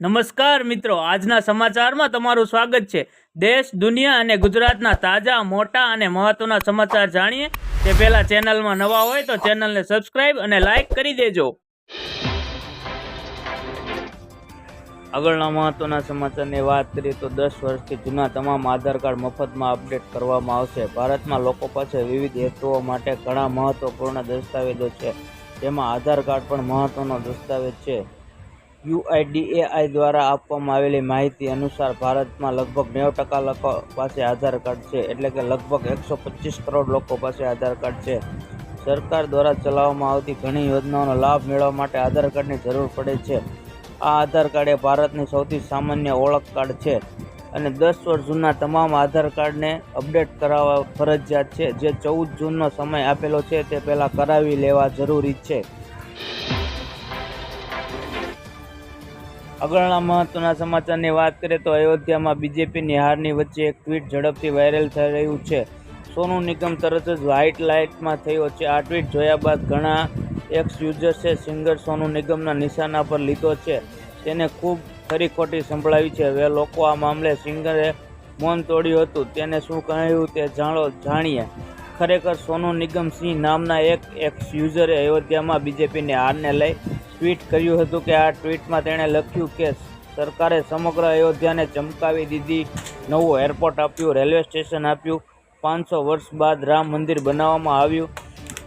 નમસ્કાર મિત્રો, આજના સમાચારમાં તમારું સ્વાગત છે. દેશ, દુનિયા અને ગુજરાતના તાજા, મોટા અને મહત્વના સમાચાર જાણીએ. તે પહેલા ચેનલમાં નવા હોય તો ચેનલને સબસ્ક્રાઇબ અને લાઇક કરી દેજો. આગળના મહત્વના સમાચારની વાત કરીએ તો દસ વર્ષથી જૂના તમામ આધાર કાર્ડ મફતમાં અપડેટ કરવામાં આવશે. ભારતમાં લોકો પાસે વિવિધ હેતુઓ માટે ઘણા મહત્વપૂર્ણ દસ્તાવેજો છે. જેમાં આધાર કાર્ડ પણ મહત્વનો દસ્તાવેજ છે. યુઆઈડીએઆઈ દ્વારા આપવામાં આવેલી માહિતી અનુસાર ભારતમાં લગભગ નેવું ટકા લોકો પાસે આધાર કાર્ડ છે, એટલે કે લગભગ એકસો પચીસ કરોડ લોકો પાસે આધાર કાર્ડ છે. સરકાર દ્વારા ચલાવવામાં આવતી ઘણી યોજનાઓનો લાભ મેળવવા માટે આધાર કાર્ડની જરૂર પડે છે. આ આધાર કાર્ડ એ ભારતની સૌથી સામાન્ય ઓળખ કાર્ડ છે અને દસ વર્ષ જૂના તમામ આધાર કાર્ડને અપડેટ કરાવવા ફરજિયાત છે. જે ચૌદ જૂનનો સમય આપેલો છે, તે પહેલાં કરાવી લેવા જરૂરી છે. આગળના મહત્વના સમાચારની વાત કરીએ તો અયોધ્યામાં બીજેપીની હારની વચ્ચે એક ટ્વીટ ઝડપથી વાયરલ થઈ રહ્યું છે. સોનુ નિગમ તરત જ વ્હાઇટ લાઇટમાં થયો છે. આ ટ્વીટ જોયા બાદ ઘણા એક્સ યુઝર્સે સિંગર સોનુ નિગમના નિશાના પર લીધો છે. તેને ખૂબ ખરી ખોટી સંભળાવી છે. હવે લોકો આ મામલે સિંગરે મૌન તોડ્યું હતું. તેને શું કહ્યું તે જાણો, જાણીએ. ખરેખર સોનુ નિગમ સિંહ નામના એક એક્સ યુઝરે અયોધ્યામાં બીજેપીની હારને લઈ ટ્વીટ કર્યું હતું કે આ ટ્વીટમાં તેણે લખ્યું કે સરકારે સમગ્ર અયોધ્યાને ચમકાવી દીધી, નવું એરપોર્ટ આપ્યું, રેલવે સ્ટેશન આપ્યું, પાંચસો વર્ષ બાદ રામ મંદિર બનાવવામાં આવ્યું,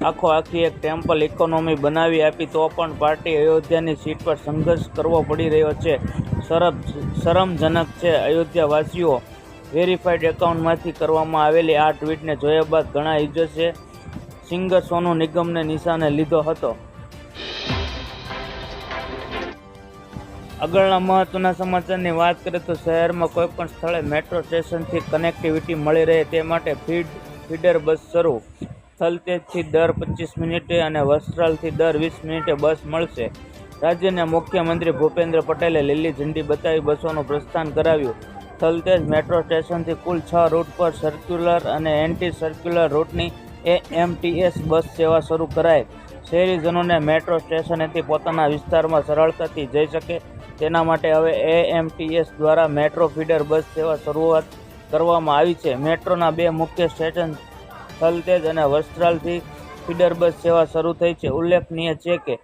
આખો આખી એક ટેમ્પલ ઇકોનોમી બનાવી આપી, તો પણ પાર્ટી અયોધ્યાની સીટ પર સંઘર્ષ કરવો પડી રહ્યો છે. સરબ શરમજનક છે. અયોધ્યાવાસીઓ વેરીફાઈડ એકાઉન્ટમાંથી કરવામાં આવેલી આ ટ્વીટને જોયા બાદ ઘણા યુઝર્સે સિંગર સોનુ નિગમને નિશાને લીધો હતો. આગળના મહત્વના સમાચારની વાત કરીએ તો શહેરમાં કોઈપણ સ્થળે મેટ્રો સ્ટેશનથી કનેક્ટિવિટી મળી રહે તે માટે ફીડ ફીડર બસ શરૂ. થલતેજથી દર પચીસ મિનિટે અને વસ્ત્રાલથી દર વીસ મિનિટે બસ મળશે. રાજ્યના મુખ્યમંત્રી ભૂપેન્દ્ર પટેલે લીલી ઝંડી બતાવી બસોનું પ્રસ્થાન કરાવ્યું. થલતેજ મેટ્રો સ્ટેશનથી કુલ છ રૂટ પર સર્ક્યુલર અને એન્ટી સર્ક્યુલર રૂટની એએમટીએસ બસ સેવા શરૂ કરાઈ શહેરીજનોને મેટ્રો સ્ટેશનેથી પોતાના વિસ્તારમાં સરળતાથી જઈ શકે તેના માટે હવે એએમટીએસ દ્વારા મેટ્રો ફીડર બસ સેવા શરૂઆત કરવામાં આવી છે. મેટ્રોના બે મુખ્ય સ્ટેશન થલતેજ અને વસ્ત્રાલથી ફીડર બસ સેવા શરૂ થઈ છે. ઉલ્લેખનીય છે કે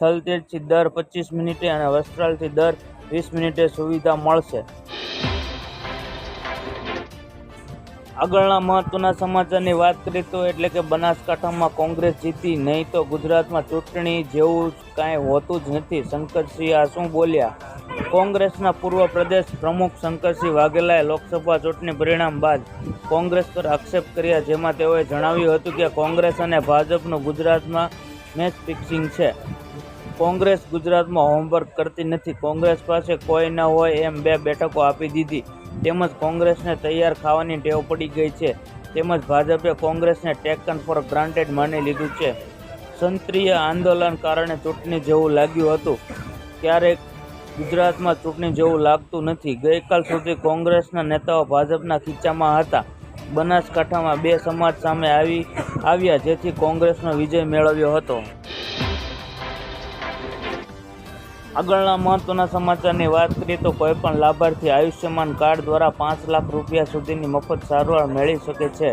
થલતેજથી દર પચીસ મિનિટે અને વસ્ત્રાલથી દર વીસ મિનિટે સુવિધા મળશે. આગળના મહત્વના સમાચારની વાત કરીએ તો એટલે કે બનાસકાંઠામાં કોંગ્રેસ જીતી, નહીં તો ગુજરાતમાં ચૂંટણી જેવું કાંઈ હોતું જ નથી. શંકરસિંહ આ શું બોલ્યા, કોંગ્રેસના પૂર્વ પ્રદેશ પ્રમુખ શંકરસિંહ વાઘેલાએ લોકસભા ચૂંટણી પરિણામ બાદ કોંગ્રેસ પર આક્ષેપ કર્યા, જેમાં તેઓએ જણાવ્યું હતું કે કોંગ્રેસ અને ભાજપનું ગુજરાતમાં મેચ ફિક્સિંગ છે. કોંગ્રેસ ગુજરાતમાં હોમવર્ક કરતી નથી. કોંગ્રેસ પાસે કોઈ ન હોય એમ બે બેઠકો આપી દીધી. તેમજ કોંગ્રેસને તૈયાર ખાવાની ટેવ પડી ગઈ છે. તેમજ ભાજપે કોંગ્રેસને ટેકન ફોર ગ્રાન્ટેડ માની લીધું છે. સંત્રીય આંદોલન કારણે ચૂંટણી જેવું લાગ્યું હતું. ક્યારેક ગુજરાતમાં ચૂંટણી જેવું લાગતું નથી. ગઈકાલ સુધી કોંગ્રેસના નેતાઓ ભાજપના ખીચામાં હતા. બનાસકાંઠામાં બે સમાજ સામે આવી આવ્યા, જેથી કોંગ્રેસનો વિજય મેળવ્યો હતો. આગળના મહત્વના સમાચારની વાત કરીએ તો કોઈપણ લાભાર્થી આયુષ્યમાન કાર્ડ દ્વારા પાંચ લાખ રૂપિયા સુધીની મફત સારવાર મેળવી શકે છે.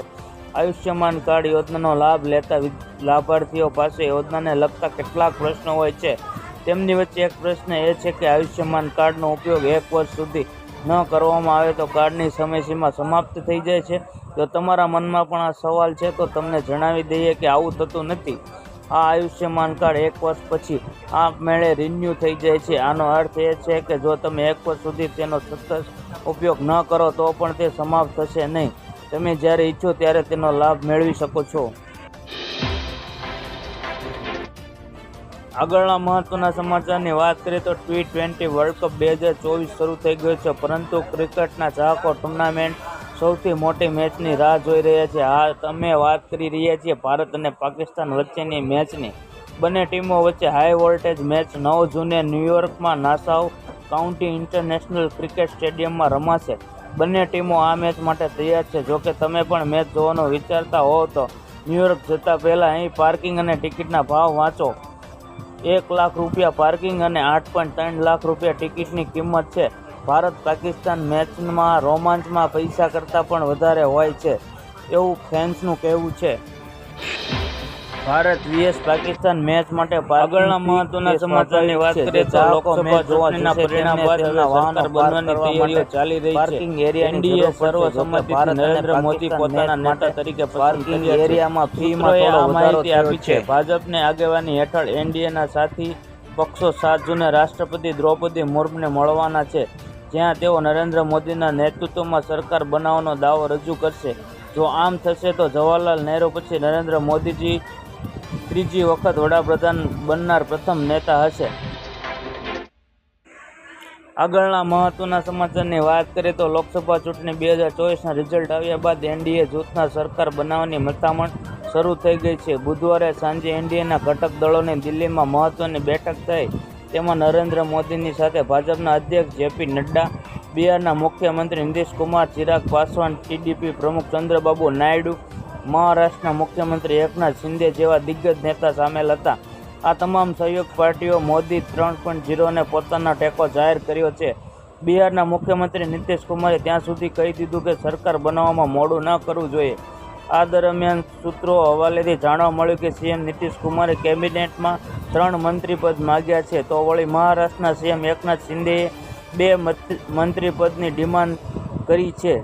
આયુષ્યમાન કાર્ડ યોજનાનો લાભ લેતા લાભાર્થીઓ પાસે યોજનાને લગતા કેટલાક પ્રશ્નો હોય છે. તેમની વચ્ચે એક પ્રશ્ન એ છે કે આયુષ્યમાન કાર્ડનો ઉપયોગ એક વર્ષ સુધી ન કરવામાં આવે તો કાર્ડની સમયસીમા સમાપ્ત થઈ જાય છે. જો તમારા મનમાં પણ આ સવાલ છે તો તમને જણાવી દઈએ કે આવું થતું નથી. આ આયુષ્યમાન કાર્ડ એક વર્ષ પછી આપમેળે રિન્યૂ થઈ જાય છે. આનો અર્થ એ છે કે જો તમે એક વર્ષ સુધી તેનો સતત ઉપયોગ ન કરો તો પણ તે સમાપ્ત થશે નહીં. તમે જ્યારે ઈચ્છો ત્યારે તેનો લાભ મેળવી શકો છો. આગળના મહત્વના સમાચારની વાત કરીએ તો ટી ટ્વેન્ટી વર્લ્ડ કપ બે હજાર ચોવીસ શરૂ થઈ ગયો છે. પરંતુ ક્રિકેટના ચાહકો ટુર્નામેન્ટ સૌથી મોટી મેચની રાહ જોઈ રહ્યા છે. હા, તમે વાત કરી રહ્યા છીએ ભારત અને પાકિસ્તાન વચ્ચેની મેચની. બંને ટીમો વચ્ચે હાઈ વોલ્ટેજ મેચ નવ જૂને ન્યૂયોર્કમાં નાસાઉ કાઉન્ટી ઇન્ટરનેશનલ ક્રિકેટ સ્ટેડિયમમાં રમાશે. બંને ટીમો આ મેચ માટે તૈયાર છે. જોકે તમે પણ મેચ જોવાનો વિચારતા હોવ તો ન્યૂયોર્ક જતાં પહેલાં અહીં પાર્કિંગ અને ટિકિટના ભાવ વાંચો. એક લાખ રૂપિયા પાર્કિંગ અને આઠ પોઈન્ટ ત્રણ લાખ રૂપિયા ટિકિટની કિંમત છે. ભારત પાકિસ્તાન મેચમાં રોમાંચમાં પૈસા કરતાં પણ વધારે હોય છે. એવું ફેન્સનું કહેવું છે. ભારત વીએસ પાકિસ્તાન મેચ માટે આગળના મહત્વના સમાચારની વાત કરીએ તો લોકસભા ચૂંટણીના પરિણામ બાદ વાહનો બનવાની તૈયારીઓ ચાલી રહી છે. પાર્કિંગ એરિયા એનડીએ સર્વસંમતિથી નરેન્દ્ર મોદી પોતાના નેતા તરીકે પાર્કિંગ એરિયામાં ફીમાં થોડો માહિતી આપી છે. ભાજપને આગેવાની હેઠળ એનડીએના સાથી પક્ષો સાત જૂને રાષ્ટ્રપતિ દ્રૌપદી મુર્મુને મળવાના છે. જ્યાં તેઓ નરેન્દ્ર મોદીના નેતૃત્વમાં સરકાર બનાવવાનો દાવો રજૂ કરશે. જો આમ થશે તો જવાહરલાલ નહેરુ પછી નરેન્દ્ર મોદીજી ત્રીજી વખત વડાપ્રધાન બનનાર પ્રથમ નેતા હશે. આગળના મહત્વના સમાચારની વાત કરીએ તો લોકસભા ચૂંટણી બે હજાર ચોવીસના રિઝલ્ટ આવ્યા બાદ એનડીએ જૂથના સરકાર બનાવવાની મથામણ શરૂ થઈ ગઈ છે. બુધવારે સાંજે એનડીએના ઘટક દળોની દિલ્હીમાં મહત્વની બેઠક થઈ. તેમાં નરેન્દ્ર મોદીની સાથે ભાજપના અધ્યક્ષ જેપી નડ્ડા, બિહારના મુખ્યમંત્રી નીતિશકુમાર ચિરાગ પાસવાન, ટીડીપી પ્રમુખ ચંદ્રબાબુ નાયડુ, મહારાષ્ટ્રના મુખ્યમંત્રી એકનાથ શિંદે જેવા દિગ્ગજ નેતા સામેલ હતા. આ તમામ સહયોગ પાર્ટીઓ મોદી ત્રણ પોઈન્ટ ઝીરોને પોતાનો ટેકો જાહેર કર્યો છે. બિહારના મુખ્યમંત્રી નીતિશકુમારે ત્યાં સુધી કહી દીધું કે સરકાર બનાવવામાં મોડું ન કરવું જોઈએ. આ દરમિયાન સૂત્રો હવાલેથી જાણવા મળ્યું કે સીએમ નીતિશકુમારે કેબિનેટમાં ત્રણ મંત્રીપદ માગ્યા છે. તો વળી મહારાષ્ટ્રના સીએમ એકનાથ શિંદેએ બે મંત્રી મંત્રીપદની ડિમાન્ડ કરી છે.